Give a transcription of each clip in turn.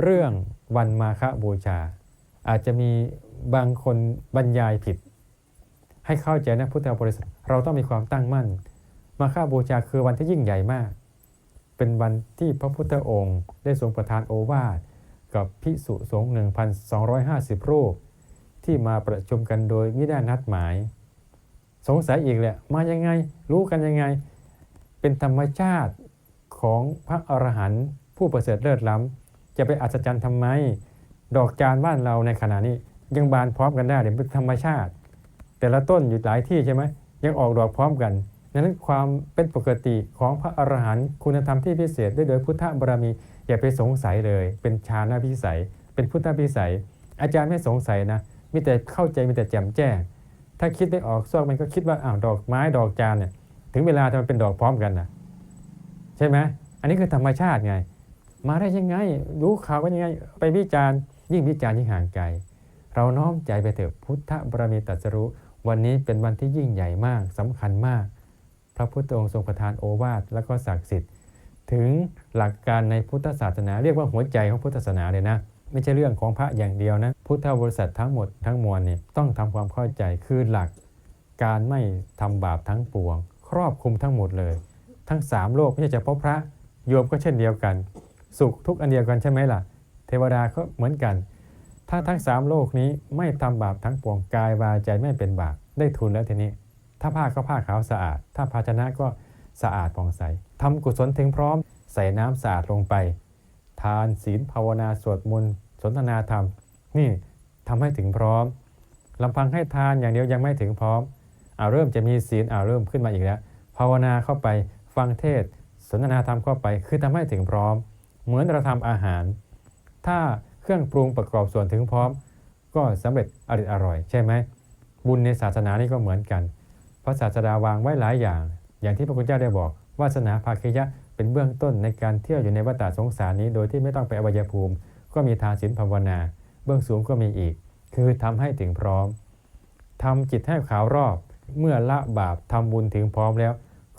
เรื่องวันมาฆบูชา อาจจะมีบางคนบรรยายผิด ให้เข้าใจนะพุทธบริษัทเราต้องมีความตั้งมั่น มาฆบูชาคือวันที่ยิ่งใหญ่มาก เป็นวันที่พระพุทธองค์ได้ทรงประทานโอวาทกับพิสุสงฆ์1,250 รูป ที่มาประชุมกันโดยไม่ได้นัดหมาย สงสัยอีกแหละมายังไงรู้กันยังไง เป็นธรรมชาติของพระอรหันต์ผู้ประเสริฐเลิศล้ำ จะไปอัศจรรย์ทำไม ดอกจานบ้านเราในขณะนี้ ยังบานพร้อมกันได้เนี่ยเป็นธรรมชาติ แต่ละต้นอยู่หลายที่ใช่ไหมยังออกดอกพร้อมกันนั้นความเป็นปกติของพระอรหันต์คุณธรรมที่พิเศษด้วยโดยพุทธบารมี อย่าไปสงสัยเลย เป็นชาณพิสัย เป็นพุทธพิสัย อาจารย์ไม่สงสัยนะมีแต่เข้าใจมีแต่แจ่มแจ้ง ถ้าคิดไม่ออกซอกมันก็คิดว่าอ้าวดอกไม้ดอกจานเนี่ยถึงเวลาทำไมเป็นดอกพร้อมกันนะใช่ไหมอันนี้คือธรรมชาติไง มาได้ยังไง รู้ข่าวว่ายังไง ไปวิจารณ์ ยิ่งวิจารณ์ยิ่งห่างไกล เราน้อมใจไปเถอะพุทธบารมีตรัสรู้ วันนี้เป็นวันที่ยิ่งใหญ่มากสำคัญมาก พระพุทธองค์ทรงประทานโอวาทและก็ศักดิ์สิทธิ์ ถึงหลักการในพุทธศาสนาเรียกว่าหัวใจของพุทธศาสนาเลยนะ ไม่ใช่เรื่องของพระอย่างเดียวนะ พุทธบริษัททั้งหมดทั้งมวลเนี่ยต้องทำความเข้าใจคือหลักการไม่ทำบาปทั้งปวง ครอบคลุมทั้งหมดเลย ทั้งสามโลกไม่ใช่เฉพาะพระโยมก็เช่นเดียวกัน สุขทุกอันเดียวกันใช่ไหมล่ะ เทวดาก็เหมือนกัน ถ้าทั้งสามโลกนี้ไม่ทำบาปทั้งปวงกายวาใจไม่เป็นบาปได้ทุนแล้วทีนี้ ถ้าผ้าก็ผ้าขาวสะอาด ถ้าภาชนะก็สะอาดผ่องใสทำกุศลถึงพร้อม ใส่น้ำสะอาดลงไป ทานศีลภาวนาสวดมนต์สนทนาธรรม นี่ทำให้ถึงพร้อมลำพังให้ทานอย่างเดียวยังไม่ถึงพร้อมเอาเริ่มจะมีศีลเอาเริ่มขึ้นมาอีกแล้ว ภาวนาเข้าไปฟังเทศสนทนาธรรมเข้าไป คือทำให้ถึงพร้อม เหมือนเราทำอาหาร ถ้าเครื่องปรุงประกอบส่วนถึงพร้อม ก็สำเร็จอริดอร่อย ใช่ไหมบุญในศาสนานี่ก็เหมือนกันพระศาสดาวางไว้หลายอย่าง อย่างที่พระคุณเจ้าได้บอกวาสนาภาคิยะเป็นเบื้องต้นในการเที่ยวอยู่ในวัฏสงสารนี้ โดยที่ไม่ต้องไปอวัยภูมิ ก็มีทานศีลภาวนา เบื้องสูงก็มีอีก คือทำให้ถึงพร้อมทำจิตให้ขาวรอบ เมื่อละบาปทำบุญถึงพร้อมแล้ว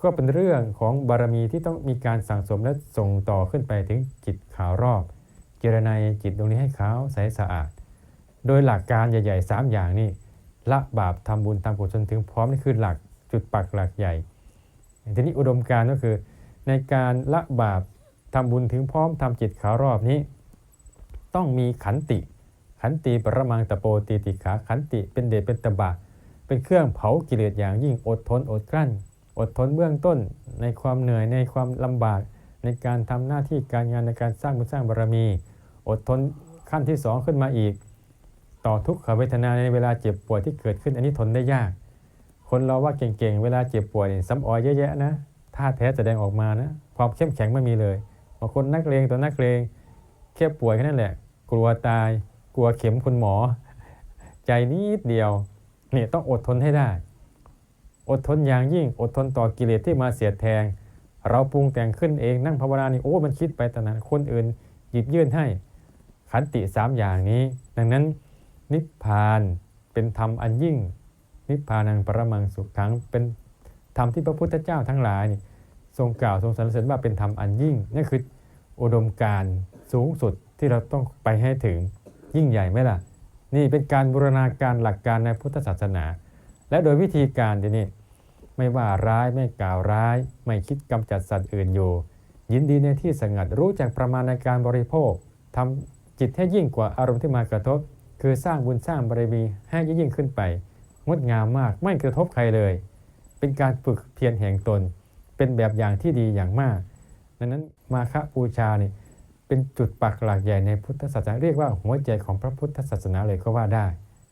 ก็เป็นเรื่องของบารมีที่ต้องมีการสั่งสมและส่งต่อขึ้นไปถึงจิตขาวรอบ เจรนายจิตตรงนี้ให้ขาวใสสะอาด โดยหลักการใหญ่ๆ 3 อย่างนี่ละบาปทำบุญทำกุศลถึงพร้อมนี่คือหลักจุดปักหลักใหญ่ทีนี้อุดมการก็คือ ในการละบาปทำบุญถึงพร้อมทำจิตขาวรอบนี้ ต้องมีขันติ ขันติปรมังตะโปตีติขาขันติเป็นเดชเป็นตบะ เป็นเครื่องเผากิเลสอย่างยิ่งอดทนอดกลั้น อดทนเบื้องต้นในความเหนื่อยในความลำบาก ในการทำหน้าที่การงานในการสร้างบุญสร้างบารมี อดทนขั้นที่สองขึ้นมาอีก ต่อทุกขเวทนาในเวลาเจ็บป่วยที่เกิดขึ้นอันนี้ทนได้ยาก คนเราว่าเก่งๆ เวลาเจ็บป่วยซ้ำออยเยอะแยะนะท่าแท้แสดงออกมานะความเข้มแข็งไม่มีเลยบางคนนักเลงตัวนักเลงแค่ป่วยแค่นั้นแหละ กลัวตายกลัวเข็มคุณหมอ ใจนิดเดียวเนี่ยต้องอดทนให้ได้ อดทนอย่างยิ่ง อดทนต่อกิเลสที่มาเสียดแทง เราปรุงแต่งขึ้นเองนั่งภาวนานี่โอ้มันคิดไปต่นั้นคนอื่น หยิบยื่นให้ขันติสามอย่างนี้ ดังนั้นนิพพานเป็นธรรมอันยิ่ง นิพพานังปรมังสุขขังเป็นธรรมที่พระพุทธเจ้าทั้งหลายนี่ทรงกล่าวทรงสรรเสริญว่าเป็นธรรมอันยิ่งนั่นคืออุดมการสูงสุดที่เราต้องไปให้ถึงยิ่งใหญ่ไหมล่ะ นี่เป็นการบูรณาการหลักการในพุทธศาสนา และโดยวิธีการทีนี้ไม่ว่าร้ายไม่กล่าวร้าย ไม่คิดกำจัดสัตว์อื่นอยู่ ยินดีในที่สงัดรู้จักประมาณในการบริโภคทำจิตให้ยิ่งกว่าอารมณ์ที่มากระทบ คือสร้างบุญสร้างบารมีให้ยิ่งขึ้นไป งดงามมากไม่กระทบใครเลย เป็นการฝึกเพียรแห่งตน เป็นแบบอย่างที่ดีอย่างมากดังนั้นมาฆบูชานี่เป็นจุดปักหลักใหญ่ในพุทธศาสนาเรียกว่าหัวใจของพระพุทธศาสนาเลยก็ว่าได้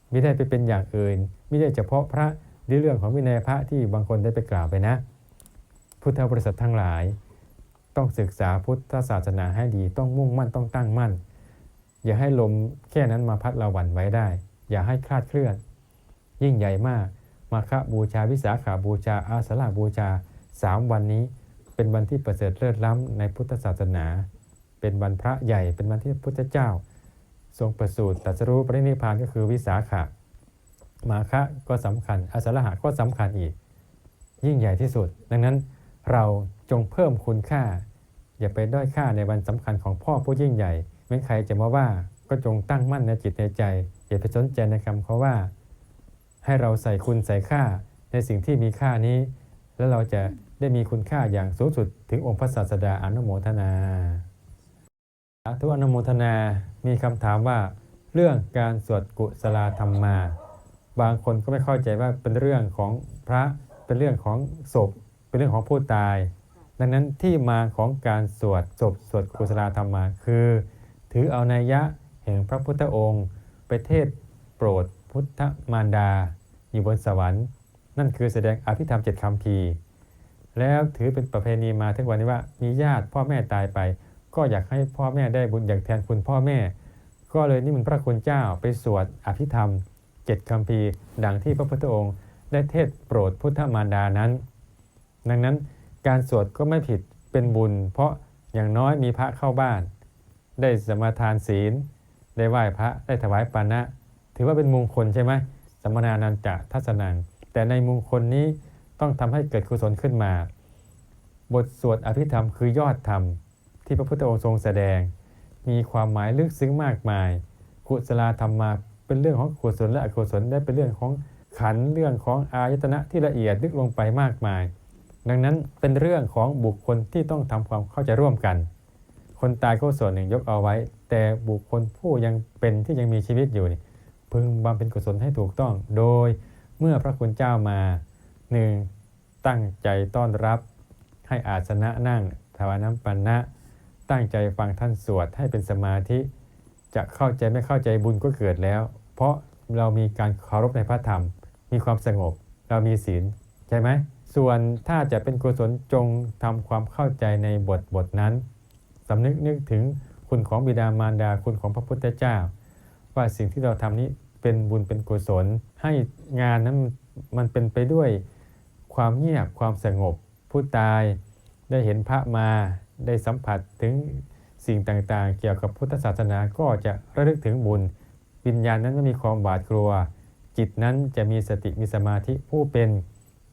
ไม่ได้ไปเป็นอย่างอื่น ไม่ได้เฉพาะพระหรือเรื่องของวินัยพระที่บางคนได้ไปกล่าวไปนะ พุทธบริษัททั้งหลาย ต้องศึกษาพุทธศาสนาให้ดีต้องมุ่งมั่นต้องตั้งมั่น อย่าให้ลมแค่นั้นมาพัดเราหวั่นไว้ได้ อย่าให้คลาดเคลื่อน ยิ่งใหญ่มากมาฆบูชาวิสาขาบูชา อาสาบูชาสามวันนี้ เป็นวันที่ประเสริฐเลิศล้ำในพุทธศาสนา เป็นวันพระใหญ่เป็นวันที่พระพุทธเจ้า ทรงประสูติตรัสรู้ปรินิพพานก็คือวิสาขะ มาฆะก็สำคัญอสาหะก็สำคัญอีก ยิ่งใหญ่ที่สุด ดังนั้นเราจงเพิ่มคุณค่า อย่าไปด้อยค่าในวันสำคัญของพ่อผู้ยิ่งใหญ่ไม่ใครจะมาว่าก็จงตั้งมั่นในจิตในใจ อย่าไปสนใจในคำเขาว่า ให้เราใส่คุณใส่ค่าในสิ่งที่มีค่านี้ แล้วเราจะได้มีคุณค่าอย่างสูงสุดถึงองค์พระศาสดาอนุโมทนาสาธุอนุโมทนามีคำถามว่า เรื่องการสวดกุศลธรรมมา บางคนก็ไม่เข้าใจว่าเป็นเรื่องของพระเป็นเรื่องของศพ เป็นเรื่องของผู้ตาย ดังนั้นที่มาของการสวดศพสวดกุศลธรรมมาคือ ถือเอานัยยะแห่งพระพุทธองค์ไปเทศโปรดพุทธมารดา อยู่บนสวรรค์ นั่นคือแสดงอภิธรรมเจ็ดคำพีแล้วถือเป็นประเพณีมาถึงวันนี้ว่ามีญาติพ่อแม่ตายไป ก็อยากให้พ่อแม่ได้บุญอย่ากแทนคุณพ่อแม่ ก็เลยนิมนต์พระคุณเจ้าไปสวดอภิธรรม จ็ดคำพีดังที่พระพุทธองค์ได้เทศโปรดพุทธมารดานั้น ดังนั้นการสวดก็ไม่ผิดเป็นบุญ เพราะอย่างน้อยมีพระเข้าบ้าน ได้สมาทานศีล ได้ไหว้พระได้ถวายปานะ ถือว่าเป็นมงคลใช่ไหมสมนานันจะทัศนังแต่ในมงคลนี้ต้องทำให้เกิดกุศลขึ้นมา บทสวดอภิธรรมคือยอดธรรม ที่พระพุทธองค์ทรงแสดง มีความหมายลึกซึ้งมากมาย กุศลธรรมมา เป็นเรื่องของกุศลและอกุศลได้เป็นเรื่องของขันเรื่องของอายตนะที่ละเอียดลึกลงไปมากมาย ดังนั้นเป็นเรื่องของบุคคลที่ต้องทำความเข้าใจร่วมกัน คนตายก็ส่วนหนึ่งยกเอาไว้ แต่บุคคลผู้ยังเป็นที่ยังมีชีวิตอยู่นี่พึงบำเพ็ญกุศลให้ถูกต้อง โดยเมื่อพระคุณเจ้ามาหนึ่งตั้งใจต้อนรับ ให้อาสนะนั่งถวายน้ำปันนะ ตั้งใจฟังท่านสวดให้เป็นสมาธิ จะเข้าใจไม่เข้าใจบุญก็เกิดแล้ว ราะเรามีการเคารพในพระธรรม มีความสงบ เรามีศีลใช่ไหมส่วนถ้าจะเป็นกุศลจงทำความเข้าใจในบทบทนั้นสำนึกนึกถึงคุณของบิดามารดาคุณของพระพุทธเจ้า ว่าสิ่งที่เราทำนี้เป็นบุญเป็นกุศล ให้งานนั้นมันเป็นไปด้วยความเงียบความสงบ ผู้ตายได้เห็นพระมาได้สัมผัสถึงสิ่งต่างๆ เกี่ยวกับพุทธศาสนาก็จะระลึกถึงบุญ วิญญาณนั้นไม่มีความหวาดกลัว จิตนั้นจะมีสติมีสมาธิผู้เป็น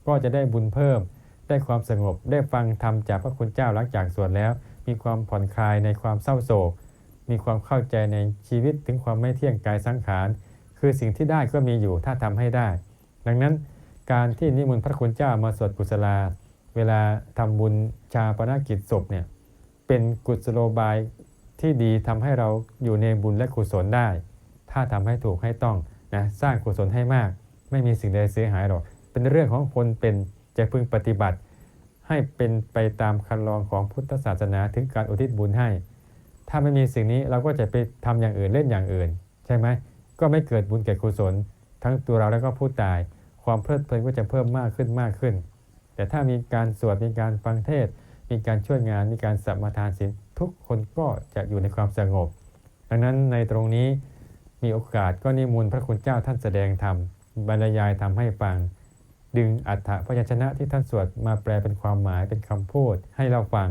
ก็จะได้บุญเพิ่ม ได้ความสงบได้ฟังธรรมจากพระคุณเจ้าหลังจากสวดแล้ว มีความผ่อนคลายในความเศร้าโศก มีความเข้าใจในชีวิตถึงความไม่เที่ยงกายสังขาร คือสิ่งที่ได้ก็มีอยู่ถ้าทำให้ได้ ดังนั้นการที่นิมนต์พระคุณเจ้ามาสวดกุศลา เวลาทำบุญชาปนกิจศพเนี่ยเป็นกุศโลบายที่ดีทำให้เราอยู่ในบุญและกุศลได้ ถ้าทำให้ถูกให้ต้องนะสร้างกุศลให้มาก ไม่มีสิ่งใดเสียหายหรอก เป็นเรื่องของคนเป็นจะพึงปฏิบัติ ให้เป็นไปตามคันลองของพุทธศาสนาถึงการอุทิศบุญให้ ถ้าไม่มีสิ่งนี้เราก็จะไปทำอย่างอื่นเล่นอย่างอื่น ใช่ไหมก็ไม่เกิดบุญแก่กุศล ทั้งตัวเราแล้วก็ผู้ตาย ความเพลิดเพลินก็จะเพิ่มมากขึ้นมากขึ้น แต่ถ้ามีการสวดมีการฟังเทศ มีการช่วยงาน มีการสัมมาทานศีลทุกคนก็จะอยู่ในความสงบ ดังนั้นในตรงนี้ มีโอกาสก็นิมนต์พระคุณเจ้าท่านแสดงธรรมบรรยายธรรมให้ฟัง ดึงอัฏฐพยัญชนะที่ท่านสวดมาแปลเป็นความหมายเป็นคำพูดให้เราฟัง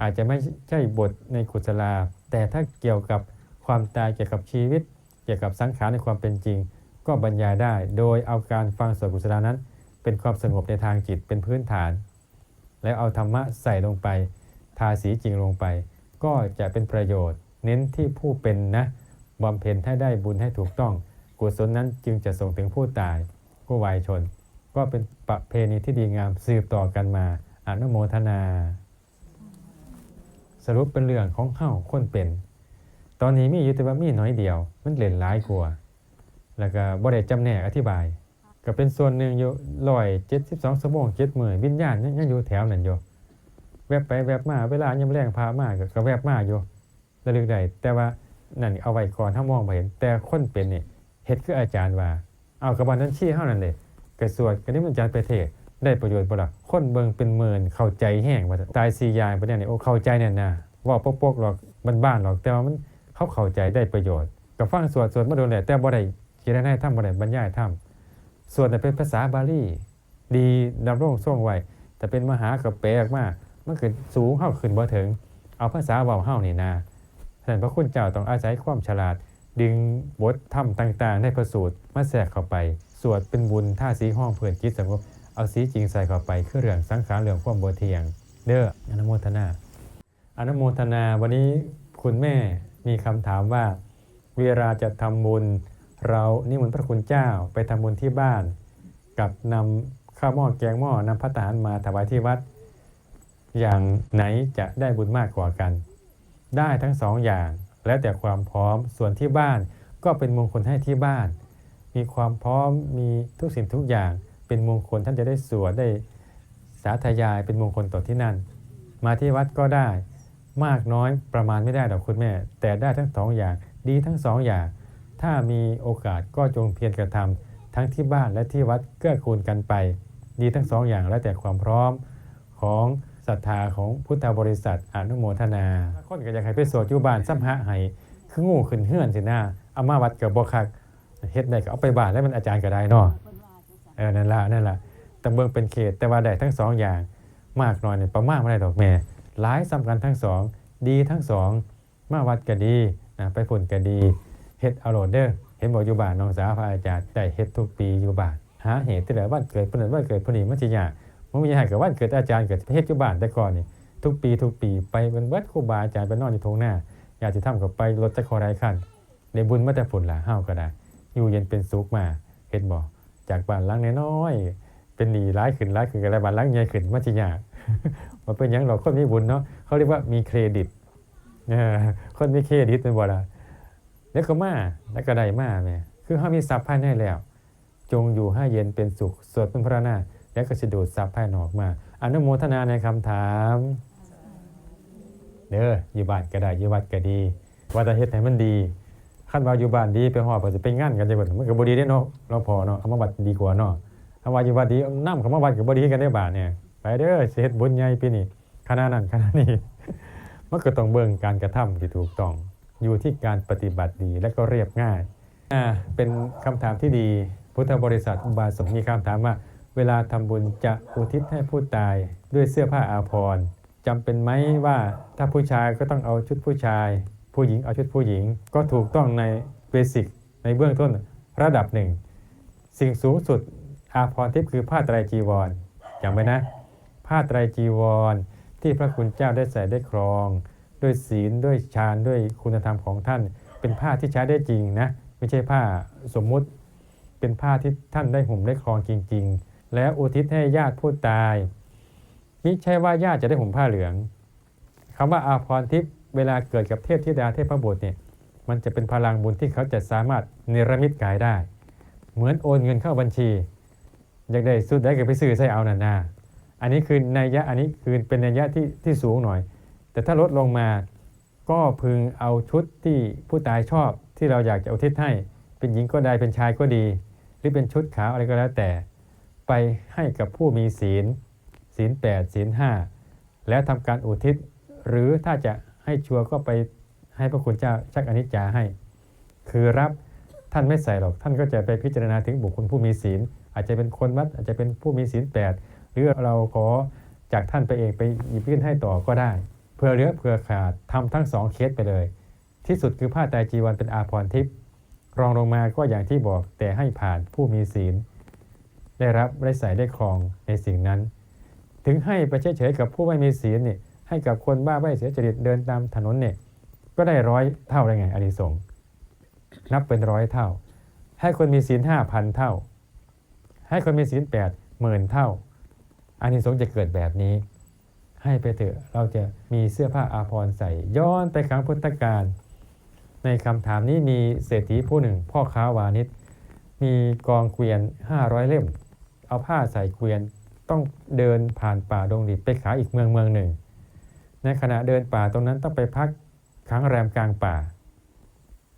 อาจจะไม่ใช่บทในกุศลา แต่ถ้าเกี่ยวกับความตายเกี่ยวกับชีวิต เกี่ยวกับสังขารในความเป็นจริง ก็บรรยายได้ โดยเอาการฟังสวดกุศลานั้น เป็นความสงบในทางจิตเป็นพื้นฐาน แล้วเอาธรรมะใส่ลงไป ทาสีจริงลงไป ก็จะเป็นประโยชน์ เน้นที่ผู้เป็นนะ บำเพ็ญให้ได้บุญให้ถูกต้อง กุศลนั้นจึงจะส่งถึงผู้ตาย ผู้วายชน ก็เป็นประเพณีที่ดีงามสืบต่อกันมา อนุโมทนา สรุปเป็นเรื่องของเฮ้าคนเป็น ตอนนี้มีอยู่แต่ว่ามีน้อยเดียว มันเล่นหลายกว่าแล้วก็บ่ได้จำแนกอธิบาย ก็เป็นส่วนหนึ่งอยู่ร้อยเจ็ดสิบสองชั่วโมงเจ็ดหมื่นวิญญาณยังอยู่แถวนั้นอยู่แวบไปแวบมาเวลายามแรงพามากก็แวบมาอยู่ระลึกได้แต่ว่า นั่นเอาไว้ก่อนถ้ามองไปเห็น แต่คนเป็นนี่เฮ็ดคืออาจารย์ว่า เอากระบานั้นชี้เท่านั้นเลยกระสวดกระนี้มันอาจารย์ไปเทศได้ประโยชน์บ่ล่ะคนเบิงเป็นหมื่นเข้าใจแห้งว่าตายสี่อย่างไปเนี่ยนี่โอ้เข้าใจเนี่ยนะว่าปกๆหรอกบ้านๆหรอกแต่ว่ามันเขาเข้าใจได้ประโยชน์ก็ฟังสวดสวดมาโดนแหละแต่บ่ได้เขียนให้ทำบ่ได้บรรยายทำส่วนแต่เป็นภาษาบาลีดีดำรงทรงไว้แต่เป็นมหากระเปกมากมันคือสูงเข้าขึ้นบ่ถึง เอาภาษาเบาเฮ้านี่นา ฉะนั้นพระคุณเจ้าต้องอาศัยความฉลาด ดึงบทธรรมต่างๆ ในพระสูตรมาแทรกเข้าไป สวดเป็นบุญท่าสีห้องเพื่อนจิตสงบเอาสีจริงใส่เข้าไปคือเรื่องสังขารเรื่องความบ่เที่ยง เด้ออนุโมทนา อนุโมทนาวันนี้คุณแม่มีคำถามว่า เวลาจะทำบุญ เรานิมนต์พระคุณเจ้าไปทำบุญที่บ้าน กับนำข้าวหม้อแกงหม้อนำพระทหารมาถวายที่วัด อย่างไหนจะได้บุญมากกว่ากัน ได้ทั้งสองอย่าง แล้วแต่ความพร้อมส่วนที่บ้านก็เป็นมงคลให้ที่บ้าน มีความพร้อมมีทุกสิ่งทุกอย่าง เป็นมงคลท่านจะได้สวดได้สาธยายเป็นมงคลต่อที่นั่น มาที่วัดก็ได้มากน้อยประมาณไม่ได้ดอกคุณแม่ แต่ได้ทั้งสองอย่างดีทั้งสองอย่าง ถ้ามีโอกาสก็จงเพียรกระทำทั้งที่บ้านและที่วัดเกื้อกูลกันไป ดีทั้งสองอย่างแล้วแต่ความพร้อมของ ศรัทธาของพุทธบริษัทอนุโมทนา คนก็อยากให้ไปสวดอยู่บ้านซ้ำหะให้คืองูขึ้นเฮือนสินะเอามาวัดกับบ่คักเฮ็ดได้ก็เอาไปบ้านแล้วมันอาจารย์ก็ได้เนาะเออนั่นละนั่นละตำเบิงเป็นเขตแต่ว่าได้ทั้งสองอย่างมากน้อยเนี่ยประมาณไม่ได้ดอกแม่หลายสำคัญทั้งสองดีทั้งสองมาวัดก็ดีนะไปฝุ่นก็ดีเฮ็ดเอาโหลดเด้อเห็นบอกอยู่บ้านน้องสาวพระอาจารย์ได้เฮ็ดทุกปีอยู่บ้านหาเหตุที่ไหนวันเกิดเพิ่นวันเกิดเพิ่นนี่มันสิยาก มันมีให้กับวันเกิดอาจารย์เกิดเฮ็ดอยู่บ้านแต่ก่อนนี่ทุกปีทุกปีไปเป็นเบิดครูบาอาจารย์ไปนอนอยู่ทงหน้า อยากจะทำกับไปรถจักรไรคันได้บุญมาแต่ฝุ่นละเฮาวก็ได้อยู่เย็นเป็นสุขมาเฮ็ดบ่จากบ้านหลังน้อยเป็นหนีร้ายขึ้นร้ายขึ้นกันแล้วบ้านหลังใหญ่ขึ้นมาจิยากมาเป็นยังหรอกคนมีบุญเนาะเขาเรียกว่ามีเครดิตคนมีเครดิตเป็นบ่ละแล้วก็มาแล้วก็ได้มาแม่ยคือเขามีทรัพย์ภายในแล้ว จงอยู่ให้เย็นเป็นสุขสวดเป็นพระนา แล้วก็จะดูดทรัพย์ภายนอกมา อนุโมทนาในคำถามเด้ออยู่บ้านก็ได้อยู่วัดก็ดีว่าแต่เฮ็ดให้มันดีขั้นว่าอยู่บ้านดีไปหอบก็จะไปงานกันจังบ่มันก็บ่ดีเด้เนาะเราพอเนาะคำว่าบัดดีกว่าเนาะคำว่าอยู่บ้านดีนำคำว่าบัดก็บ่ดีกันได้บาดเนี่ยไปเด้อสิเฮ็ดบุญใหญ่ปีนี้ขนาดนั้นขนาดนี้มันก็ต้องเบิ่งการกระทำที่ถูกต้อง อยู่ที่การปฏิบัติดีและก็เรียบง่ายอ่าเป็นคำถามที่ดีพุทธบริษัทอุบาสกมีคำถามว่า เวลาทำบุญจะอุทิศให้ผู้ตายด้วยเสื้อผ้าอาภรณ์จำเป็นไหมว่าถ้าผู้ชายก็ต้องเอาชุดผู้ชาย ผู้หญิงเอาชุดผู้หญิง ก็ถูกต้องในเบสิกในเบื้องต้นระดับหนึ่ง สิ่งสูงสุดอาภรณ์ทิพย์คือผ้าไตรจีวรจำไว้นะ ผ้าไตรจีวร ที่พระคุณเจ้าได้ใส่ได้ครอง ด้วยศีลด้วยฌานด้วยคุณธรรมของท่าน เป็นผ้าที่ใช้ได้จริงนะ ไม่ใช่ผ้าสมมุติ เป็นผ้าที่ท่านได้ห่มได้ครองจริง ๆ แล้วอุทิศให้ญาติผู้ตายมิใช่ว่าญาติจะได้ห่มผ้าเหลืองคำว่าอาภรณ์ทิพย์เวลาเกิดกับเทพธิดาเทพบุตรเนี่ยมันจะเป็นพลังบุญที่เขาจะสามารถเนรมิตกายได้ เหมือนโอนเงินเข้าบัญชี อยากได้สุดได้ก็ไปซื้อใส่เอานันนาอันนี้คือนัยยะอันนี้คือเป็นนัยยะที่ที่สูงหน่อย แต่ถ้าลดลงมาก็พึงเอาชุดที่ผู้ตายชอบที่เราอยากจะอุทิศให้ เป็นหญิงก็ได้เป็นชายก็ดี หรือเป็นชุดขาวอะไรก็แล้วแต่ ไปให้กับผู้มีศีล ศีลแปดศีลห้าแล้วทำการอุทิศ หรือถ้าจะให้ชัวร์ก็ไปให้พระคุณเจ้าชักอนิจจาให้ คือรับท่านไม่ใส่หรอก ท่านก็จะไปพิจารณาถึงบุคคลผู้มีศีล อาจจะเป็นคนวัดอาจจะเป็นผู้มีศีลแปดหรือเราขอจากท่านไปเองไปหยิบยื่นให้ต่อก็ได้เพื่อเหลือเพื่อขาดทำทั้งสองเคสไปเลย ที่สุดคือผ้าไตรจีวรเป็นอาภรณ์ทิพย์รองลงมาก็อย่างที่บอกแต่ให้ผ่านผู้มีศีล ได้รับได้ใส่ได้ครองในสิ่งนั้น ถึงให้ไปเฉยๆกับผู้ไม่มีศีลเนี่ยให้กับคนบ้าใบ้เสียจริตเดินตามถนนเนี่ยก็ได้ร้อยเท่าได้ไงอานิสงส์นับเป็นร้อยเท่า ให้คนมีศีลห้าพันเท่า ให้คนมีศีลแปดหมื่นเท่าอานิสงส์จะเกิดแบบนี้ ให้ไปเถอะเราจะมีเสื้อผ้าอาภรณ์ใส่ย้อนไปครั้งพุทธกาลในคำถามนี้มีเศรษฐีผู้หนึ่ง พ่อค้าวานิชมีกองเกวียน 500 เล่ม เอาผ้าใส่เกวียนต้องเดินผ่านป่าดงดิบไปขายอีกเมืองเมืองหนึ่ง ในขณะเดินป่าตรงนั้นต้องไปพักค้างแรมกลางป่า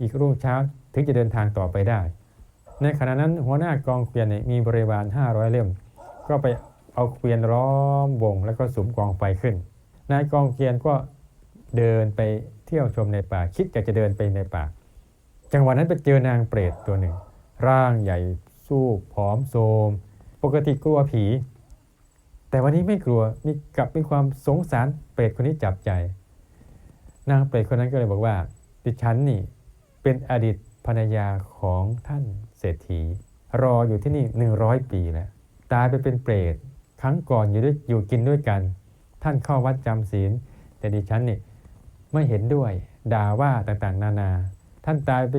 อีกรุ่งเช้าถึงจะเดินทางต่อไปได้ ในขณะนั้นหัวหน้ากองเกวียนมีบริวาร 500 เล่ม ก็ไปเอาเกวียนล้อมวงแล้วก็สุมกองไฟขึ้น นายกองเกวียนก็เดินไปเที่ยวชมในป่า คิดอยากจะเดินไปในป่า จังหวะนั้นไปเจอนางเปรตตัวหนึ่ง ร่างใหญ่สู้ผอมโทรม ปกติกลัวผี แต่วันนี้ไม่กลัวมีกลับมีความสงสารเปรตคนนี้จับใจ นางเปรตคนนั้นก็เลยบอกว่า ดิฉันนี่เป็นอดีตภรรยาของท่านเศรษฐี รออยู่ที่นี่หนึ่งร้อยปีแล้วตายไปเป็นเปรตครั้งก่อนอยู่ด้วยอยู่กินด้วยกัน ท่านเข้าวัดจำศีล แต่ดิฉันนี่ไม่เห็นด้วยด่าว่าต่างๆ นานา ท่านตายไป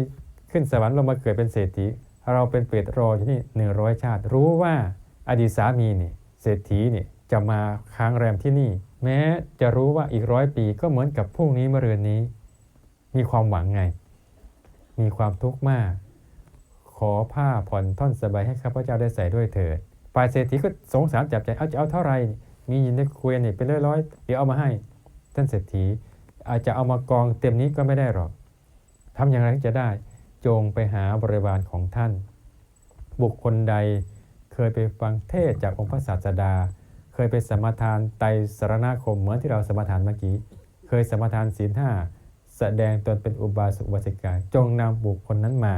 ขึ้นสวรรค์ลงมาเกิดเป็นเศรษฐี เราเป็นเปรตรออยู่นี่หนึ่งร้อยชาติ รู้ว่าอดีตสามีเนี่ยเศรษฐีเนี่ยจะมาค้างแรมที่นี่ แม้จะรู้ว่าอีกร้อยปีก็เหมือนกับพรุ่งนี้เมื่อเรือนนี้ มีความหวังไง มีความทุกข์มาก ขอผ้าผ่อนท่อนสบายให้ข้าพเจ้าได้ใส่ด้วยเถิดฝ่ายเศรษฐีก็สงสารจับใจเอาจะเอาเท่าไหร่มียู่ในเกวียนนี่ยเป็นร้อยๆเดี๋ยวเอามาให้ท่านเศรษฐีอาจจะเอามากองเต็มนี้ก็ไม่ได้หรอกทำอย่างไรถึงจะได้ จงไปหาบริวารของท่าน บุคคลใดเคยไปฟังเทศจากองค์พระศาสดา เคยไปสมทานไตรสรณคมเหมือนที่เราสมทานเมื่อกี้ เคยสมทานศีลห้าแสดงตนเป็นอุบาสกอุบาสิกาจงนำบุคคลนั้นมา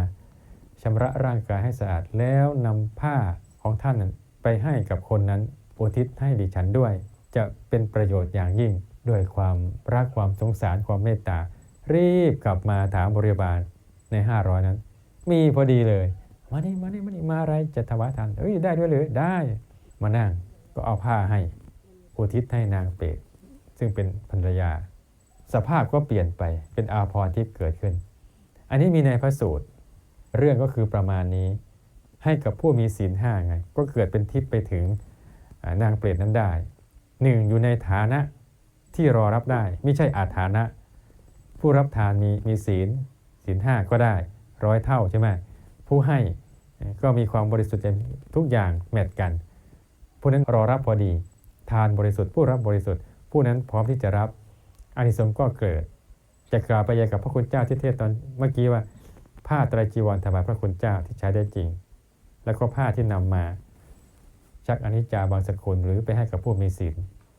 ชำระร่างกายให้สะอาดแล้วนำผ้าของท่านนั้นไปให้กับคนนั้นอุทิศให้ดิฉันด้วย จะเป็นประโยชน์อย่างยิ่ง ด้วยความรักความสงสารความเมตตา รีบกลับมาถามบริบาล ใน 500 นั้น มีพอดีเลย มานี่มานี่มานี่มาอะไรจะถวายทานเอ้ยได้ด้วยหรือได้มานั่งก็เอาผ้าให้อุทิศให้นางเปรตซึ่งเป็นภรรยา สภาพก็เปลี่ยนไปเป็นอาภรณ์ที่เกิดขึ้น อันนี้มีในพระสูตร เรื่องก็คือประมาณนี้ ให้กับผู้มีศีลห้าไง ก็เกิดเป็นทิพย์ไปถึงนางเปรตนั้นได้หนึ่งอยู่ในฐานะที่รอรับได้ ไม่ใช่อาฐานะ ผู้รับทานมีมีศีล ศีลห้าก็ได้ร้อยเท่าใช่ไหมผู้ให้ก็มีความบริสุทธิ์ใจทุกอย่างแมทกัน ผู้นั้นรอรับพอดี ทานบริสุทธิ์ผู้รับบริสุทธิ์ ผู้นั้นพร้อมที่จะรับอานิสงส์ก็เกิด จะกล่าวไปยังกับพระคุณเจ้าที่เทศตอนเมื่อกี้ว่า ผ้าไตรจีวรถวายพระคุณเจ้าที่ใช้ได้จริง แล้วก็ผ้าที่นำมา ชักอนิจจาบางสกุลหรือไปให้กับผู้มีศีล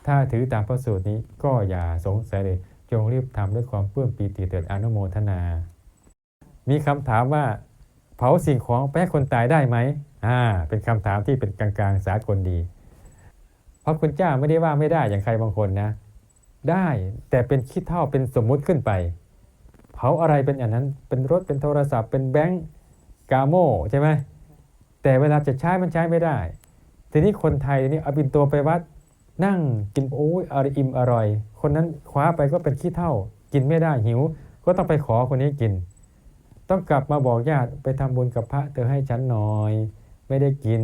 ถ้าถือตามพระสูตรนี้ก็อย่าสงสัยเลยจงรีบทำด้วยความเพื่อมปีติเถิดอนุโมทนา มีคำถามว่าเผาสิ่งของไปให้คนตายได้ไหมอ่าเป็นคำถามที่เป็นกลางๆสากลดี เพราะคุณเจ้าไม่ได้ว่าไม่ได้อย่างใครบางคนนะ ได้แต่เป็นคิดเท่าเป็นสมมุติขึ้นไป เผาอะไรเป็นอย่างนั้นเป็นรถเป็นโทรศัพท์เป็นแบงก์กาโมใช่ไหมแต่เวลาจะใช้มันใช้ไม่ได้ ทีนี้คนไทยนี่เอาปินตัวไปวัด นั่งกินโอ้ยอร่อยอิ่มอร่อย คนนั้นคว้าไปก็เป็นขี้เท่า กินไม่ได้หิว ก็ต้องไปขอคนนี้กิน ต้องกลับมาบอกญาติไปทำบุญกับพระเธอให้ฉันหน่อย ไม่ได้กิน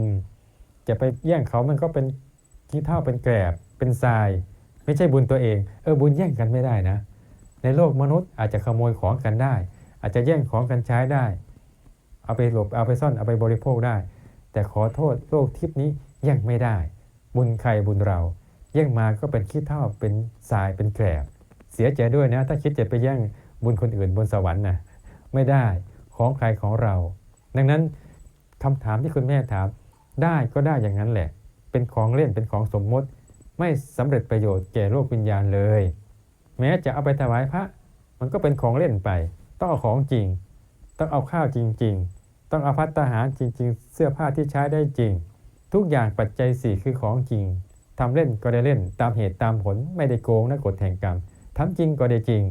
จะไปแย่งเขามันก็เป็นขี้เท่าเป็นแกรบเป็นทราย ไม่ใช่บุญตัวเองเออบุญแย่งกันไม่ได้นะ ในโลกมนุษย์อาจจะขโมยของกันได้ อาจจะแย่งของกันใช้ได้ เอาไปหลบเอาไปซ่อนเอาไปบริโภคได้ แต่ขอโทษโลกทิพนี้แย่งไม่ได้ บุญใครบุญเราแย่งมาก็เป็นขี้เท่าเป็นทรายเป็นแกรบเสียใจด้วยนะ ถ้าคิดจะไปแย่งบุญคนอื่นบนสวรรค์นะ ไม่ได้ของใครของเรา ดังนั้นคำถามที่คุณแม่ถามได้ก็ได้อย่างนั้นแหละ เป็นของเล่นเป็นของสมมติ ไม่สำเร็จประโยชน์แก่โลกวิญญาณเลย แม้จะเอาไปถวายพระ มันก็เป็นของเล่นไป ต้องเอาของจริง ต้องเอาข้าวจริง ๆ ต้องเอาพัตตาหารจริง ๆ เสื้อผ้าที่ใช้ได้จริง ทุกอย่างปัจจัยสี่คือของจริงทำเล่นก็ได้เล่นตามเหตุตามผลไม่ได้โกงนะกฎแห่งกรรมทำจริงก็ได้จริง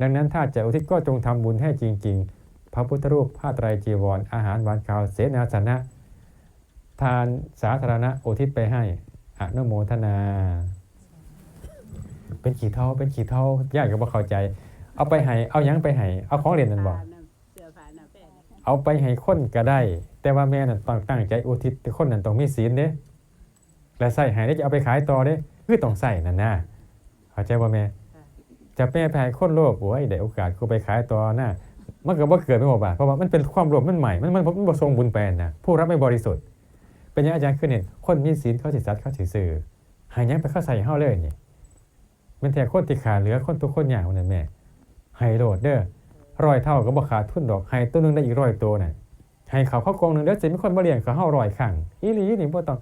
ดังนั้นถ้าจะอุทิศก็จงทำบุญให้จริง ๆ พระพุทธรูปผ้าไตรจีวรอาหารหวานข้าวเสนาสนะ ทานสาธารณะอุทิศไปให้อนุโมทนา เป็นขี่เท่าเป็นขี่เท่าญาติก็บ่เข้าใจ เอาไปให้เอาหยังไปให้เอาของเล่นนั่นบอกเสื้อผ้าหน้าแฟนเอาไปให้คนก็ได้ แต่ว่าแม่นั่นต้องตั้งใจอุทิศแต่คนนั้นต้องมีศีลเด้และใส่ให้ได้จะเอาไปขายต่อเด้คือต้องใส่นั่นนะเข้าใจว่าแม่ จะแม่ไปให้คนโลภโอ้ยได้โอกาสกูไปขายต่อหนะมันก็บ่เกิดไม่บอกว่าเพราะว่ามันเป็นความโลภมันใหม่ มันมันมันบ่ทรงบุญแปลนนะผู้รับไม่บริสุทธิ์ เป็นอย่างอาจารย์ขึ้นเนี่ยคนมีศีลเขาสิสัตย์เขาสิซื่อหายังไปเข้าใส่เฮาเลยนี่มันแท้คนที่ขาดเหลือคนทุกคนอย่างนั่นแม่ให้โลดเด้อร้อยเท่าก็บ่ขาดทุนดอกให้ตัวนึงได้อีกร้อยตัวน่ะให้เขาเข้ากองหนึงเดี๋ยวสิมีคนมาเลี้ยงเขาเฮาร้อยครั้งอีหลีนี่บ่ต้อง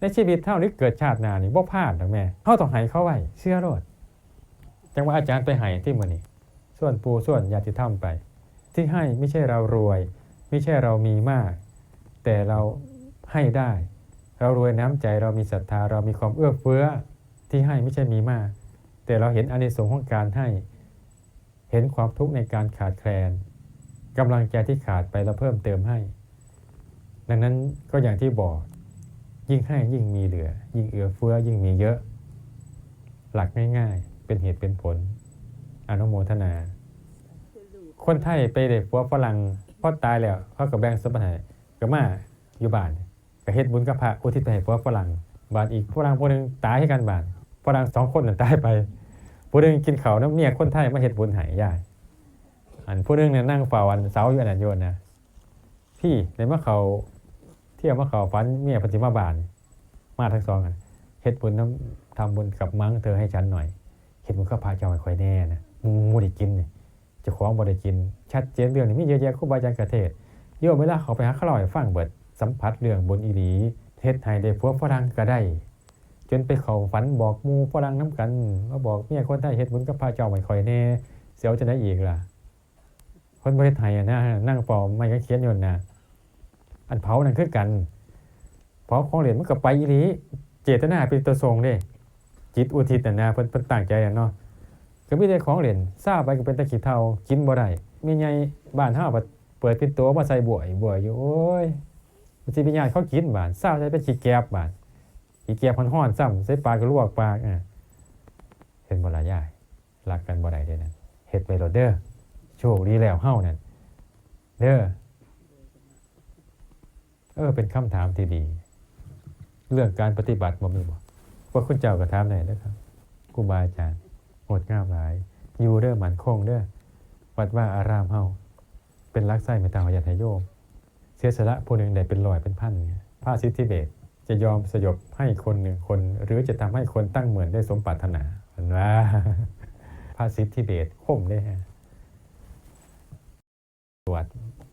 ในชีวิตเท่านี้เกิดชาติหน้านี่บ่พลาดดอกแม่เฮาต้องให้เขาไว้เชื่อโลด จังว่าอาจารย์ไปให้ที่มื้อนี้ส่วนปูส่วนญาติธรรมไป ที่ให้ไม่ใช่เรารวย ไม่ใช่เรามีมาก แต่เราให้ได้ เรารวยน้ำใจเรามีศรัทธาเรามีความเอื้อเฟื้อที่ให้ไม่ใช่มีมาก แต่เราเห็นอานิสงส์ของการให้ เห็นความทุกข์ในการขาดแคลนกำลังใจที่ขาดไปเราเพิ่มเติมให้ ดังนั้นก็อย่างที่บอกยิ่งให้ยิ่งมีเหลือ ยิ่งเอื้อเฟื้อยิ่งมีเยอะ หลักง่าย ๆ เป็นเหตุเป็นผล อนุโมทนา คนไทยไปเด็กผัวฝรั่งพอตายแล้วเขาก็แบ่งสมบัติให้ก็มาอยู่บ้านก็เฮ็ดบุญกับพระอุทิศไปให้ผัวฝรั่งบาดอีกฝรั่งผู้หนึงตายให้กันบาดฝรั่งสองคนน่ะตายไปผู้หนึงกินเขาน้ำเมียคนไทยมาเฮ็ดบุญให้ยายอันผู้หนึงเนี่ยนั่งเฝ้าอันเสาอยู่อันนั้นโยนนะพี่ในเมื่อเขาเที่ยวมาเขาฝันเมียปฏิมาบานมาทั้งสองกันเฮ็ดบุญน้ำทำบุญกับมั้งเธอให้ฉันหน่อย เฮ็ดบุญกับพระเจ้าให้ค่อยแน่นะมูมูได้กินเนี่ยเจ้าของบ่ได้กิน ชัดเจนเรื่องนี้มีเยอะแยะครูบาอาจารย์กระเทศโยมเวลาเขาไปหาขาเล่าให้ฟังเบิดสัมผัสเรื่องบนอีหลีเฮ็ดให้ได้พวกฝรั่งก็ได้ จนไปเขาฝันบอกมูฝรั่งน้กันว่าบอกเมียคนไทยเฮ็ดบุญกับพระเจ้าไม่ค่อยแน่เสียวจะได้อีกล่ะ คนประเทศไทยอะนะนั่งปอมไม่ก็เขียนอยู่นะอันเผานั่นคือกันเผาของเหรียญมันก็ไปอีหลีเจตนาเป็นตัวทรงเด้ จิตอุทิศน่ะนะเพิ่นเพิ่นตั้งใจอะเนาะก็มีแต่ของเหรียญซาไปก็เป็นตะขี้เท่ากินบ่ได้มีไงบ้านเฮาเปิดเป็นตัวมาใส่บวยบวยอยู่โอ้ยสิเป็นญาติเขากินบ้านซาใส่เป็นขี้แกบบ้านขี้แกบฮ้อนๆซ้ำใส่ปากก็ลวกปากอะเห็นบ่ล่ะยายรักกันบ่ได้เด้นั่นเฮ็ดไปโลดเด้อโชคดีแล้วเฮานั่นเด้อเออเป็นคำถามที่ดี เรื่องการปฏิบัติบ่มีบ่ ว่าคุณเจ้าก็ถามได้เด้อครับครูบาอาจารย์งดงามหลาย อยู่เด้อหมันคงเด้อวัดว่าอารามเฮาเป็นรักไส้ไม่ต่างกับยันทโยม เสียสละผู้หนึ่งได้เป็นร้อยเป็นพันเนี่ยพระสิทธิเบศจะยอมสยบให้คนหนึ่งคน หรือจะทำให้คนตั้งเหมือนได้สมปรารถนาเห็นว่าพระสิทธิเบศคมได้ฮะสวด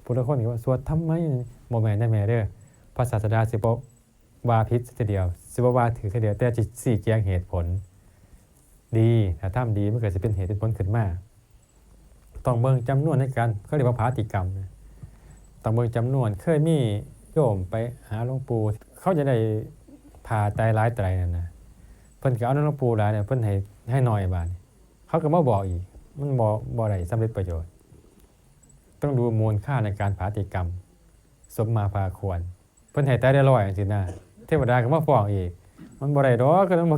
พุทธคนก็ว่าสวดทำไมโมแมนได้แม่เด้อพระศาสดาสิบ วาพิษทีเดียวสิบวาถือทีเดียวแต่จิตสี่แจงเหตุผล ดีถ้าทำดีมันเกิดจะเป็นเหตุเป็นผลขึ้นมาต้องเบิ่งจำนวนในการเขาเรียกว่าพาติกรรมต้องเบิ่งจำนวนเคยมีโยมไปหาหลวงปู่เขาจะได้ผ่าไตร้ายไตนั่นนะเพิ่นก็เอาหลวงปู่หลายเนี่ยเพิ่นให้ให้หน่อยบาดนี้เขาก็มาบอกอีก มันบ่บ่ได้สำเร็จประโยชน์ ต้องดูมูลค่าในการผาติกรรม สมมาพาควร เพิ่นให้ไตได้ร้อยจังซี่นะ เทวดาก็มาฟ้องอีก มันบ่ได้ดอกก็ต้องมา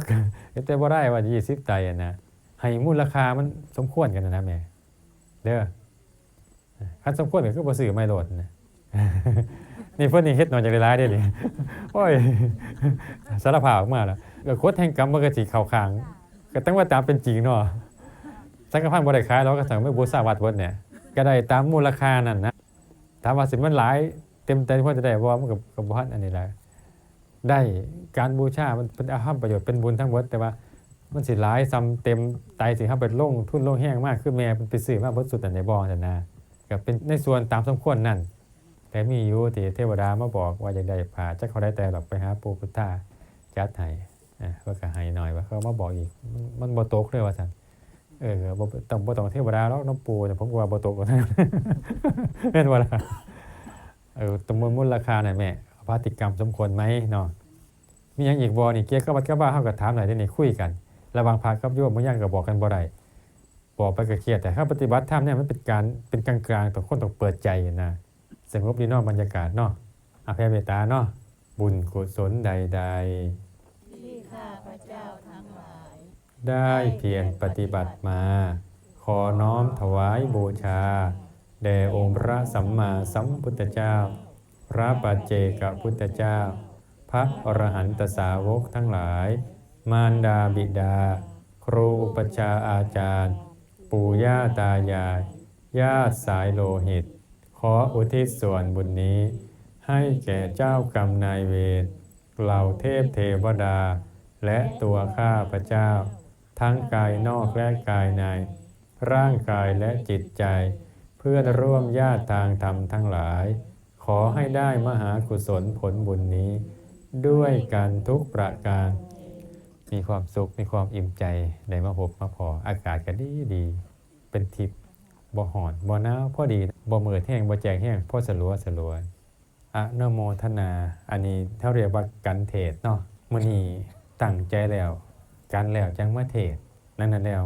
แต่บ่ได้ว่า20ไตอะนะให้มูลค่ามันสมควรกันนะแม่เด้อคันสมควรก็คือบ่ซื้อไม่โหลดนะนี่เพิ่นนี่เฮ็ดนอยจากหลายๆเด้นี่โอ้ยสารภาพออกมาแล้วก็กฎแห่งกรรมมันก็สิเข้าข้างก็ตั้งว่าตามเป็นจริงเนาะสังฆพันธ์บ่ได้ขายแล้วก็สั่งไม่บูชาวัดเบิดเนี่ยก็ได้ตามมูลค่านั่นนะถามว่าสิมันหลายเต็มใจควรจะได้บ่มันก็ก็บ่ทันอันนี้แหละ ได้การบูชา มันเป็นอาหารประโยชน์เป็นบุญทั้งหมดแต่ว่ามันสิหลายซ้ำเต็มไตสิครับไปลงทุ่นโล่งแห้งมากคือแม่เป็นไปซื้อมาเบิดสุดแต่ในบ่อนั่นนะก็เป็นในส่วนตามสมควรนั่น แต่มีอยู่ที่เทวดามาบอกว่าอยากได้ผ่าจักเขาได้แต่หรอกไปหาปูพุทธาจัดให้อะเพื่อก็ให้หน่อยว่าเขามาบอกอีก มันบ่ตกเลยว่าซั่นเออบ่ต้องบ่ต้องเทวดาหรอกน้องปูแต่ผมว่าบ่ตกว่าซั่นแม่นบ่ล่ะเออตรงมูลราคาหน่ะแม่ พฤติกรรมสมควรไหมเนาะมีหยังอีกบ่นี่เกี่ยวกับวัดกับว่าเฮาก็ถามหน่อยได้นี่คุยกัน ระหว่างพระกับโยมบางอย่างก็บอกกันบ่ได้บอกไปก็เครียดแต่ถ้าปฏิบัติธรรมเนี่ยมันเป็นการเป็นกลางๆต่อคนต้องเปิดใจนะสงบดีเนอกบรรยากาศเนาะอภัยเมตตาเนาะบุญกุศลใดที่ข้าพระเจ้าทั้งหลายๆได้เพียรปฏิบัติมา ขอน้อมถวายบูชาแด่องค์พระสัมมาสัมพุทธเจ้า พระปัจเจกพุทธเจ้า พระอรหันตสาวกทั้งหลาย มารดาบิดา ครูอุปชาอาจารย์ ปู่ย่าตายายญาติสายโลหิต ขออุทิศส่วนบุญนี้ ให้แก่เจ้ากรรมนายเวรเหล่าเทพเทวดา และตัวข้าพระเจ้า ทั้งกายนอกและกายใน ร่างกายและจิตใจ เพื่อนร่วมญาติทางธรรมทั้งหลาย ขอให้ได้มหากุศลผลบุญนี้ ด้วยกันทุกประการ มีความสุขมีความอิ่มใจได้มาพบมาพออากาศก็ดีดี เป็นทิพย์บ่หอนบ่หนาวพอดีบ่มืดแห้งบ่แจงแห้งพอสลัวสลัวอะนโมทนา อันนี้เท่าเรียกว่ากันเทศเนาะมื้อนี้ตั้งใจแล้วกันแล้วจังมาเทศน์นั่นน่ะแล้ว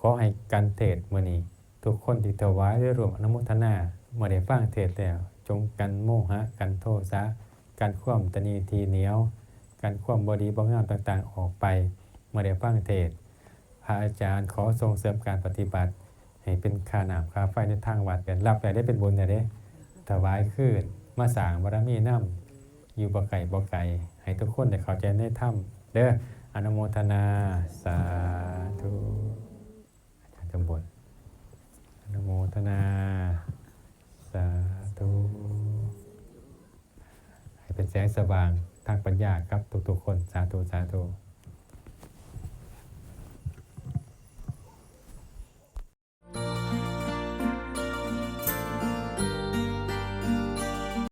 ขอให้กันเทศมื้อนี้ ทุกคนที่ถวายได้รวมอนุโมทนาเมื่อได้ฟังเทศแล้ว จงกันโมหะกันโทสะกันควมตนีทีเหนียว การควมบดีบ่งามต่างๆ ออกไปเมื่อได้ฟังเทศพระอาจารย์ขอส่งเสริมการปฏิบัติ ให้เป็นค่าน้ำค่าไฟในทางวัดกันรับแต่ได้เป็นบุญแต่เด้ถวายคืนมาสางบารมีน้ำอยู่บ่ไก่บ่ไก่ให้ทุกคนได้เข้าใจในถ้ำเด้ออนุโมทนา สาธุอาจารย์จำบนอนุโมทนา สา ธุให้เป็นแสงสว่างทางปัญญาครับทุกๆคน สาธุ สาธุ